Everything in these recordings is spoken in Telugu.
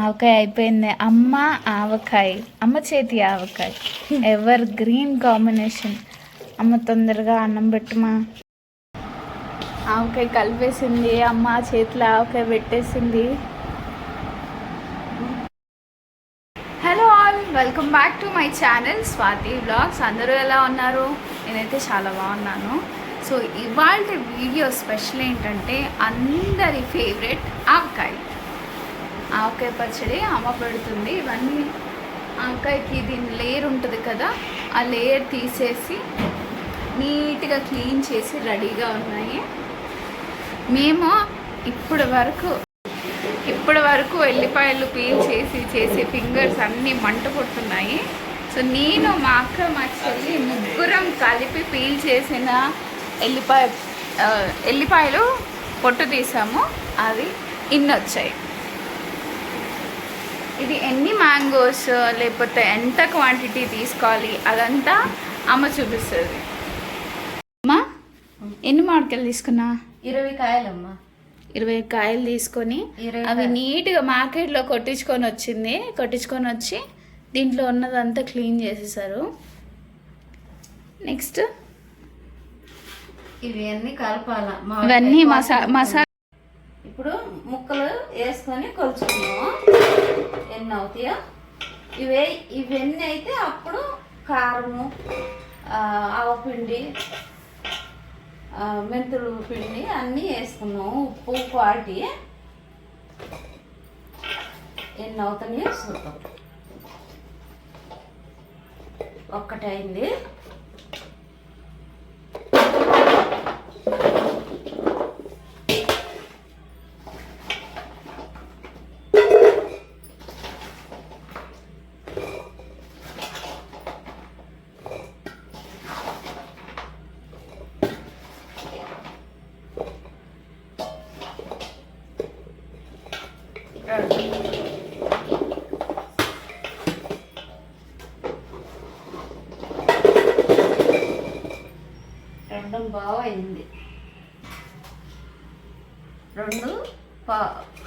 ఆవకాయ అయిపోయింది. అమ్మ ఆవకాయ అమ్మ చేతి ఆవకాయ. Ever green combination. అమ్మ తొందరగా అన్నం పెట్టుమా? ఆవకాయ కలిపేసింది. అమ్మ చేతిలో ఆవకాయ పెట్టేసింది. Hello all welcome back to my channel Swathi blogs అందరూ ఎలా ఉన్నారు? నేనైతే చాలా బాగున్నాను. సో ఇవాళ వీడియో స్పెషల్ ఏంటంటే అందరి ఫేవరెట్ ఆవకాయ. ఆవకాయ పచ్చడి అమ్మ పెడుతుంది. ఇవన్నీ ఆవకాయకి దీని లేయర్ ఉంటుంది కదా ఆ లేయర్ తీసేసి నీట్గా క్లీన్ చేసి రెడీగా ఉన్నాయి. మేము ఇప్పటి వరకు ఇప్పటి వరకు ఎల్లిపాయలు పీల్ చేసి చేసి ఫింగర్స్ అన్నీ మంట పుడుతున్నాయి సో నేను మా అక్క మా చెల్లి ముగ్గురం కలిపి పీల్ చేసిన ఎల్లిపాయ ఎల్లిపాయలు పొట్టు తీసాము. అవి ఇన్ని వచ్చాయి ఇది ఎన్ని మ్యాంగోస్ లేకపోతే ఎంత క్వాంటిటీ తీసుకోవాలి అదంతా అమ్మ చూపిస్తుంది. అమ్మా ఎన్ని మామిడికాయలు తీసుకున్నా? ఇరవై కాయలమ్మా. ఇరవై కాయలు తీసుకొని అవి నీట్గా మార్కెట్లో కొట్టించుకొని వచ్చింది. కొట్టించుకొని వచ్చి దీంట్లో ఉన్నదంతా క్లీన్ చేసేసారు. నెక్స్ట్. ఇవి అన్ని కలపాల. ఇవన్నీ మసా మసా ఇప్పుడు ముక్కలు వేసుకొని కొలుచుకున్నాము ఎన్ని అవుతాయో? ఇవే ఇవన్నీ అయితే అప్పుడు కారము ఆవపిండి మెంతులు పిండి అన్నీ వేసుకున్నాము. ఉప్పు క్వాలిటీ ఎన్ని అవుతున్నాయో చూద్దాం. ఒక్కటైంది రెండు బాగా అయింది రెండు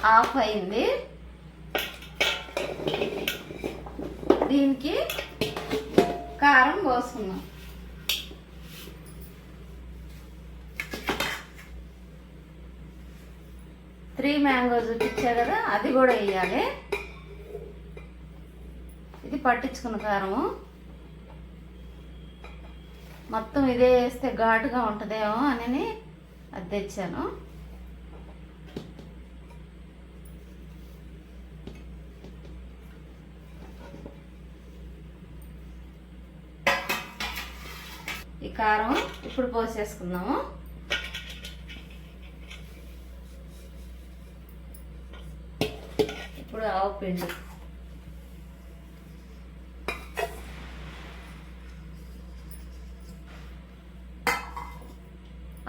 హాఫ్ అయింది. దీనికి కారం పోసుకున్నాం త్రీ మ్యాంగో చూపించా కదా అది కూడా వేయాలి. ఇది పట్టించుకున్న కారము. మొత్తం ఇదే వేస్తే ఘాటుగా ఉంటుందేమో అని అది తెచ్చాను. కారం ఇప్పుడు పోసేసుకుందాము. ఇప్పుడు ఆవు పిండి.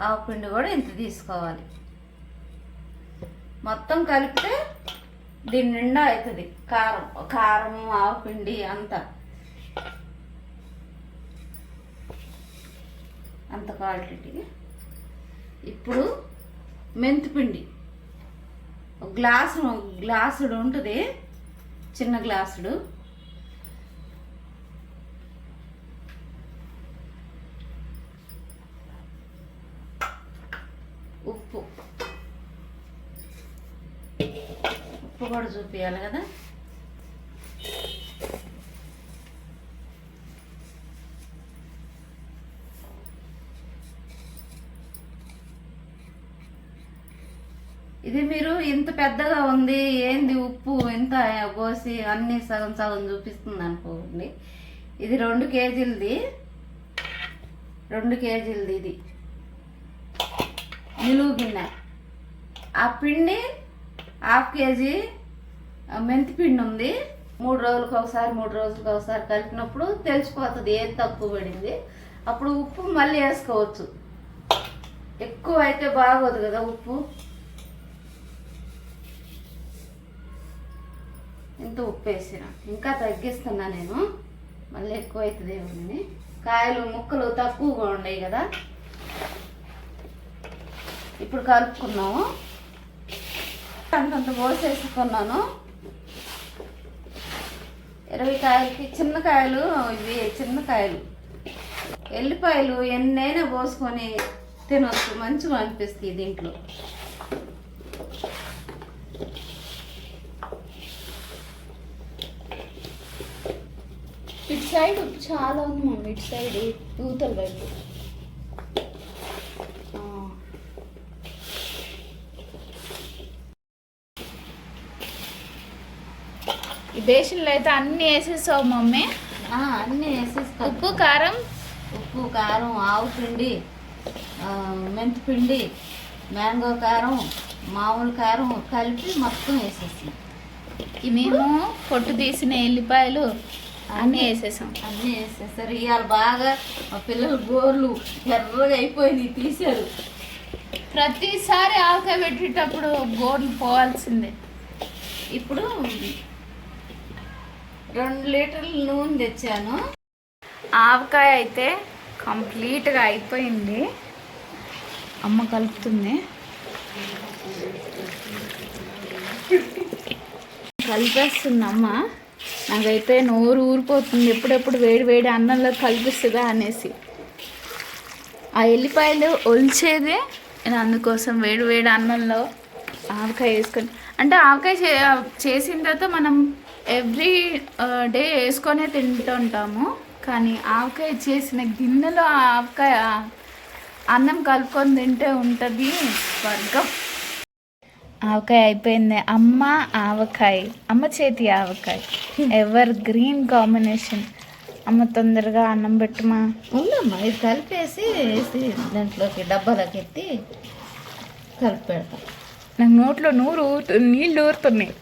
ఆవు పిండి కూడా ఇంత తీసుకోవాలి. మొత్తం కలిపితే దీని నిండా అవుతుంది. కారం కారం ఆవు పిండి అంతా. అంత క్వాలిటీ ఇప్పుడు మెంతిపిండి ఒక గ్లాసు గ్లాసుడు ఉంటుంది. చిన్న గ్లాసుడు. ఉప్పు. ఉప్పు కూడా చూపించాలి కదా. ఇది మీరు ఇంత పెద్దగా ఉంది ఏంది ఉప్పు ఇంత పోసి అన్ని సగం సగం చూపిస్తుంది అనుకోండి. ఇది రెండు కేజీలది. రెండు కేజీలది ఇది. నిలువు గిన్నె. ఆ పిండి హాఫ్ కేజీ మెంతి పిండి ఉంది. మూడు రోజులకు ఒకసారి మూడు రోజులకు ఒకసారి కలిపినప్పుడు తెలిసిపోతుంది ఏది తక్కువ పడింది. అప్పుడు ఉప్పు మళ్ళీ వేసుకోవచ్చు. ఎక్కువ అయితే బాగోదు కదా ఉప్పు. ఇంత ఉప్పు వేసిన ఇంకా తగ్గిస్తున్నా నేను. మళ్ళీ ఎక్కువ అవుతుంది ఏమని కాయలు ముక్కలు తక్కువగా ఉన్నాయి కదా. ఇప్పుడు కలుపుకున్నాము. అంతంత పోసేసుకున్నాను ఇరవై కాయలకి చిన్న కాయలు ఇవి చిన్న కాయలు. ఎల్లిపాయలు ఎన్నైనా పోసుకొని తినొచ్చు. మంచిగా అనిపిస్తుంది దీంట్లో. ఇటు సైడ్ చాలా ఉంది మమ్మీ ఇటు సైడ్ యూతల వైపు. ఈ బేషన్లో అయితే అన్నీ వేసేసావు మమ్మీ. అన్నీ వేసేసుకో ఉప్పు కారం? ఉప్పు కారం ఆవు పిండి మెంతి పిండి మ్యాంగో కారం మామూలు కారం కలిపి మొత్తం వేసేసి. మేము పొట్టు తీసిన ఎల్లిపాయలు అన్నీ వేసేసాం. అన్నీ వేసేసారు. ఇవాళ బాగా మా పిల్లలు గోర్లు ఎర్రగా అయిపోయినాయి తీశారు. ప్రతిసారి ఆవకాయ పెట్టేటప్పుడు గోర్లు పోవాల్సిందే. ఇప్పుడు రెండు లీటర్ల నూనె తెచ్చాను. ఆవకాయ అయితే కంప్లీట్గా అయిపోయింది. అమ్మ కలుపుతుంది. కలిపేస్తుంది అమ్మ. నాకైతే నోరు ఊరిపోతుంది. ఎప్పుడెప్పుడు వేడి వేడి అన్నంలో కలిపిస్తుందా అనేసి. ఆ ఎల్లిపాయలు ఒలిచేదే నేను అందుకోసం వేడి వేడి అన్నంలో ఆవకాయ వేసుకొని. అంటే ఆవకాయ చే చేసిన తర్వాత మనం ఎవ్రీ డే వేసుకొనే తింటుంటాము. కానీ ఆవకాయ చేసిన గిన్నెలో ఆవకాయ అన్నం కలుపుకొని తింటే ఉంటుంది స్వర్గం. ఆవకాయ అయిపోయింది. అమ్మ ఆవకాయ అమ్మ చేతి ఆవకాయ. Ever green combination? అమ్మ తొందరగా అన్నం పెట్టుమా? ఉందమ్మా ఇది కలిపేసి వేసి దాంట్లోకి డబ్బాలోకి ఎత్తి కలిపి పెడతాం. నాకు నోట్లో నూరు నీళ్ళు ఊరుతున్నాయి.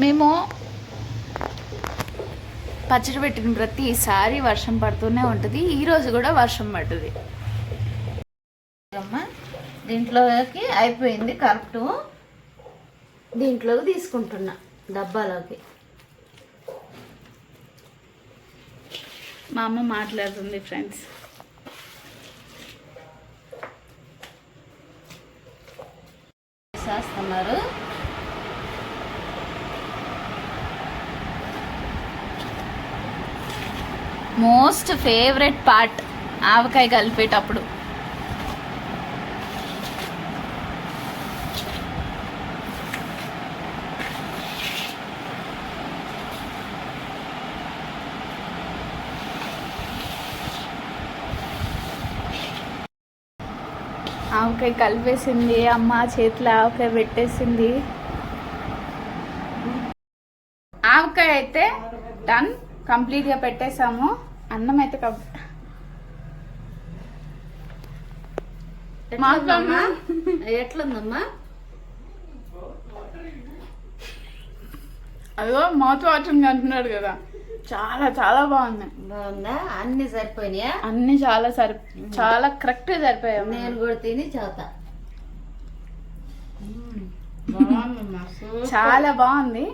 మేము పచ్చడి పెట్టిన ప్రతిసారి వర్షం పడుతూనే ఉంటుంది. ఈ రోజు కూడా వర్షం పడుతుంది దీంట్లోకి అయిపోయింది కరెక్ట్. దీంట్లోకి తీసుకుంటున్నా డబ్బాలోకి. మా అమ్మ మాట్లాడుతుంది ఫ్రెండ్స్. చేస్తున్నారు. మోస్ట్ ఫేవరెట్ పార్ట్ ఆవకాయ కలిపేటప్పుడు. ఆవకాయ కలిపేసింది అమ్మ చేతిలో ఆవకాయ పెట్టేసింది. ఆవకాయ అయితే డన్ కంప్లీట్గా పెట్టేసాము. అన్నం అయితే కం- ఎట్లుందమ్మా? ఎట్లుందమ్మా? అదిగో మౌత్ వాచింగ్ అంటున్నాడు కదా. చాలా చాలా బాగుంది. బాగుందా? అన్ని సరిపోయినాయా? అన్ని చాలా సరి చాలా కరెక్ట్ సరిపోయాయి నేను కూడా తిని చదువుతా. చాలా బాగుంది.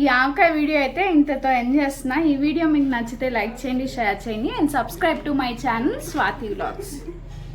ఈ ఆవకాయ వీడియో అయితే ఇంతతో ఎండ్ చేస్తున్నా. ఈ వీడియో మీకు నచ్చితే లైక్ చేయండి షేర్ చేయండి and subscribe to my channel Swathi vlogs.